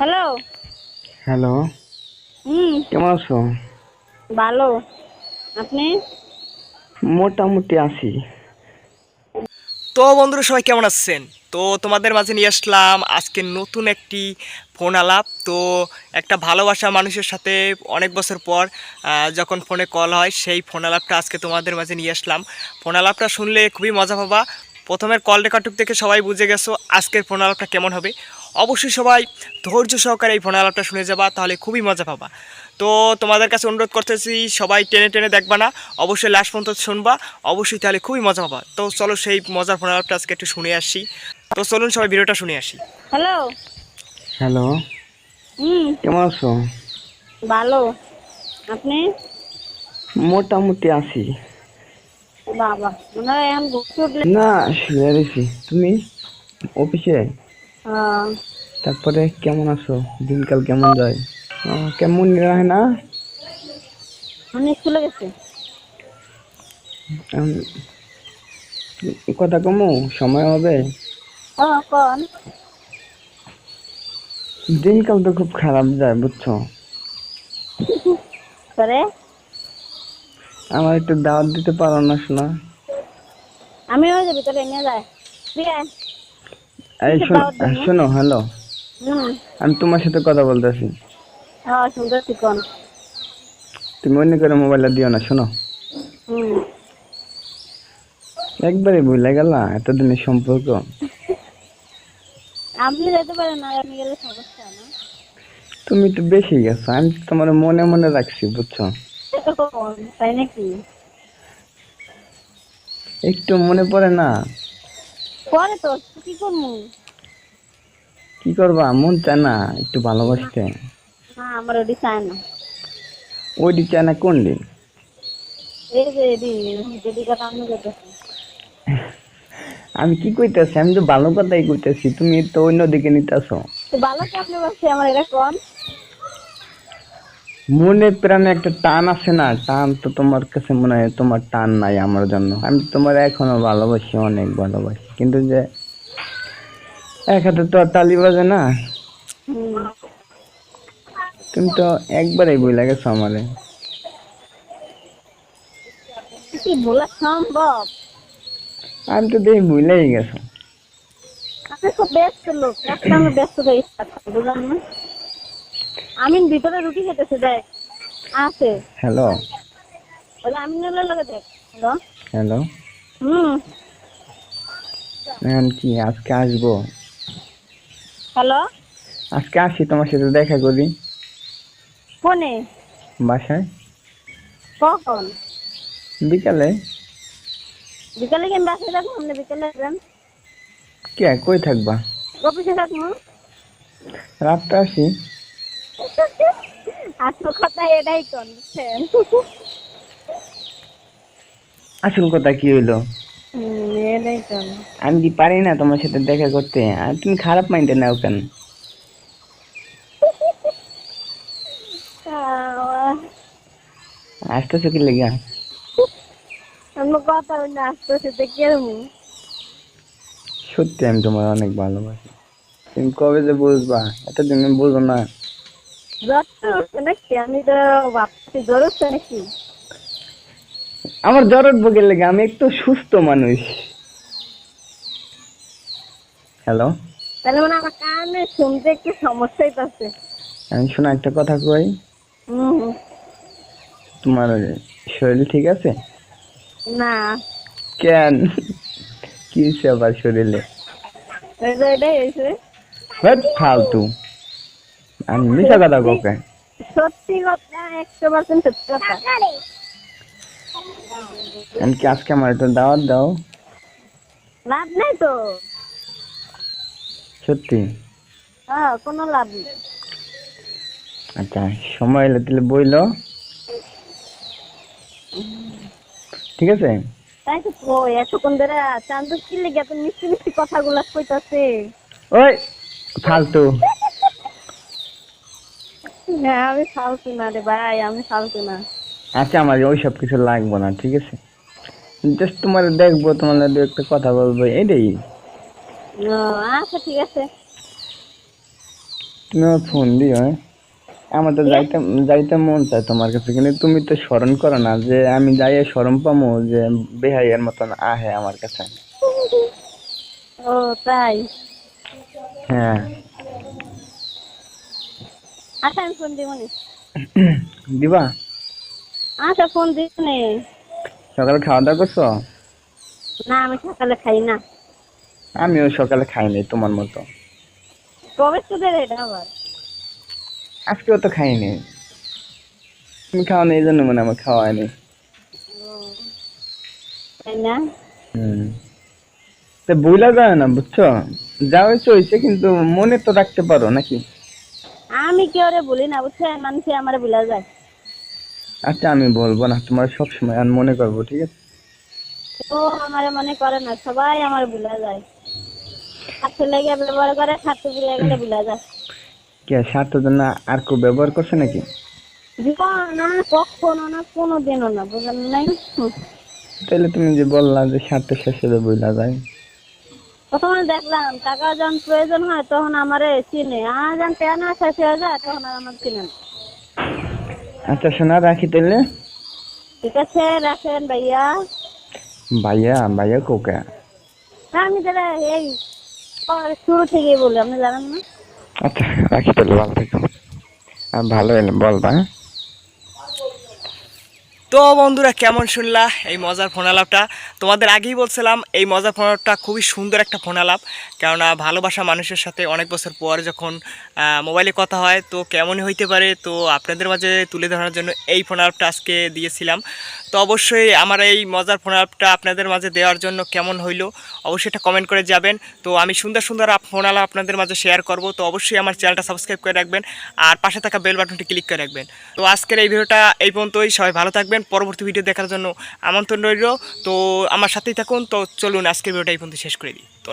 Hello? Hello. হুম। কেমন আছো? ভালো। আপনি? মোটামুটি আছি। তো বন্ধুরা সবাই কেমন আছেন? তো তোমাদের মাঝে নিয়ে আসলাম আজকে নতুন একটি ফোন আলাপ। তো একটা ভালোবাসা মানুষের সাথে অনেক বছর পর আহ, যখন ফোনে কল হয় সেই ফোন আলাপটা আজকে তোমাদের মাঝে নিয়ে আসলাম। ফোন আলাপটা শুনলে খুবই মজা পাবা। প্রথমের কল রেকর্ডটুক থেকে সবাই বুঝে গেছো আজকের ফোন আলাপটা কেমন হবে। অবশ্যই সবাই ধৈর্য সহকারে এই ফোন আলাপটা শুনে যাবা তাহলে খুবই মজা পাবা। তো তোমাদের কাছে অনুরোধ করতেছি সবাই টেনে টেনে দেখবা না অবশ্যই লাস্ট পর্যন্ত শুনবা অবশ্যই তাহলে খুবই মজা পাবা। তো চলো সেই মজার ফোন আলাপটা আজকে একটু শুনে আসি। তো চলুন সবাই ভিডিওটা শুনে আসি। হ্যালো হ্যালো হুম। কেমন আছো? ভালো। আপনি? মোটামুটি আছি। বাবা মনে হয় এখন না শুয়ে রয়েছি। তুমি? অফিসে? তারপরে কেমন আছো? দিনকাল কেমন যায়? কেমন রাহে না? উনি স্কুলে গেছে। কথা কমু সময় হবে? দিনকাল তো খুব খারাপ যায় বুঝছ? করে আমার একটু দাওয়াত দিতে পারো না শোনা আমি ওই যে। ভিতরে নিয়ে যায় এই কিসের শোনো? হ্যালো। আমি তোমার সাথে কথা বলতেছি। হ্যাঁ সুন্দর চিকন তুমি অন্য করে মোবাইলটা দিও না শোনো। একবারে ভুলে গেল এতদিনের সম্পর্ক। আপনি যেতে পারেন না আপনি গেলে সমস্যা না। তুমি তো বেশি গেছো আমি তোমার মনে মনে রাখছি বুঝছ? তাই নাকি? একটু মনে পড়ে না? পরে তো কি করব? কি করবা? মন চায় না একটু ভালোবাসতে। না আমার ওটি চায় না। দিক চায় না কোন দিক এই যে কথা আমি আমি কি কইতেছি? আমি তো ভালো কথাই কইতেছি তুমি তো অন্য দিকে নিতেছো। ভালো আমার এটা কোন? মনে প্রাণে একটা টান আছে না টান তো তোমার কাছে মনে হয় তোমার টান নাই আমার জন্য। আমি তোমার এখনও ভালোবাসি অনেক ভালোবাসি। কিন্তু যে এক হাতে তো আর তালি বাজে না। তুমি তো একবারেই বইলা গেছো আমারে। কি বলা সম্ভব? আমি তো দেখি ভুলেই গেছো। আপনি খুব ব্যস্ত লোক একটা আমি ব্যস্ত হয়ে বুঝলাম না? আমি ভিতরে রুটি খেতেছে দেখ আছে। হ্যালো। বলে আমি লাগে দেখ হ্যালো। হ্যালো। হুম। এখন কি আজকে আসব? হ্যালো? আজকে আসি তোমার সাথে দেখা করি। ফোনে? বাসায়? কখন? বিকালে। বিকালে কি বাসায় থাকব? আপনি বিকালে আসবেন? কে কই থাকবা? অফিসে থাকব। রাতটা আসি। আসল কথা এটাই কোন বুঝছেন? আসল কথা কি হইল? কোন আমি কি পারি না তোমার সাথে দেখা করতে? আর তুমি খারাপ মাইন্ডে নাও কেন? আহ, আসতেছো কি লেগা? অন্য কথা বলে আসতেছে দেখে সত্যি আমি তোমার অনেক ভালোবাসি। তুমি কবে যে বুঝবা? এতদিন আমি বুঝব না। তো তো আমার জ্বর উঠবো লেগে? আমি একটু সুস্থ মানুষ। হ্যালো। তাহলে মানে আমার কানে শুনতে একটু সমস্যাই আমি শোনা একটা কথা কই। তোমার শরীর ঠিক আছে? না। কেন? কি আবার শরীরে? ফালতু। আমি মিশা কথা কোকে সত্যি কথা একশো পার্সেন্ট সত্যি কথা। আমি কি আজকে আমার একটু দাওয়াত দাও? লাভ নেই তো। সত্যি? হ্যাঁ কোনো লাভ নেই। আচ্ছা সময় এলে তাহলে বইলো। ঠিক আছে? তাই তো কই এতক্ষণ ধরে চান্দু কি লেগে এত মিষ্টি মিষ্টি কথাগুলা কইতাছে? ওই ফালতু। না আমি ফালতু না রে ভাই আমি ফালতু না। আচ্ছা আমার ওইসব কিছু লাগবে না ঠিক আছে? জাস্ট তোমার দেখব তোমার দু একটা কথা বলব এটাই আচ্ছা ঠিক আছে। তুমি ফোন দিও হ্যাঁ? আমার তো যাইতে যাইতে মন চায় তোমার কাছে কিন্তু তুমি তো স্মরণ করো না যে আমি যাইয়ে স্মরণ পামো যে বেহাইয়ের মতন আহে আমার কাছে। ও তাই? হ্যাঁ। আচ্ছা আমি ফোন দিব দিবা? আচ্ছা ফোন দিব সকালে খাওয়া দাওয়া করছ? না আমি সকালে খাই না। আমিও সকালে খাইনি তোমার মতো। কবে সুদের এটা আবার? আজকেও তো খাইনি। তুমি খাও না এই জন্য মনে আমার খাওয়া হয়নি তাই না? হুম। তো বইলা যায় না বুঝছ? যা হয়েছে হয়েছে কিন্তু মনে তো রাখতে পারো নাকি? আমি কি ওরে বলি না বুঝছেন মানুষে আমার বলা যায়। আচ্ছা আমি বলব না তোমার সব সময় আমি মনে করব ঠিক আছে? ও আমার মনে করে না সবাই আমার ভুলা যায়। ব্যবহার করে স্বার্থ ভুলে গেলে ভুলা যায়। কে স্বার্থের জন্য আর কেউ ব্যবহার করছে নাকি? জীবন না কখনো না কোনো দিনও না বুঝলেন নাই? তাহলে তুমি যে বললা যে স্বার্থ শেষে বইলা যায়। প্রথমে দেখলাম টাকা যখন প্রয়োজন হয় তখন আমারে চিনে। আর যখন পেয়ানা শেষ হয়ে যায় তখন আর আমার চিনে না। আচ্ছা শোনা রাখি তাহলে। ঠিক আছে রাখেন ভাইয়া। ভাইয়া ভাইয়া কোকে? না আমি তাহলে এই শুরু থেকেই বলি, আপনি জানেন না আচ্ছা রাখি তাহলে, ভালো থেকো ভালো এলাম বলবা হ্যাঁ? তো বন্ধুরা, কেমন শুনলা এই মজার ফোন আলাপটা তোমাদের আগেই বলছিলাম, এই মজার ফোন আলাপটা খুবই সুন্দর একটা ফোন আলাপ কেননা ভালোবাসা মানুষের সাথে অনেক বছর পর যখন মোবাইলে কথা হয়, তো কেমনই হইতে পারে, তো আপনাদের মাঝে তুলে ধরার জন্য এই ফোন আলাপটা আজকে দিয়েছিলাম। তো অবশ্যই আমার এই মজার ফোন আলাপটা আপনাদের মাঝে দেওয়ার জন্য কেমন হইল, অবশ্যই এটা কমেন্ট করে যাবেন। তো আমি সুন্দর সুন্দর আপ- ফোন আলাপ আপনাদের মাঝে শেয়ার করব, তো অবশ্যই আমার চ্যানেলটা সাবস্ক্রাইব করে রাখবেন, আর পাশে থাকা বেল বাটনটি ক্লিক করে রাখবেন। তো আজকের এই ভিডিওটা এই পর্যন্তই, সবাই ভালো থাকবেন পরবর্তী ভিডিও দেখার জন্য আমন্ত্রণ রইল। তো আমার সাথেই থাকুন। তো চলুন, আজকের ভিডিওটা এই শেষ করে দিই। তো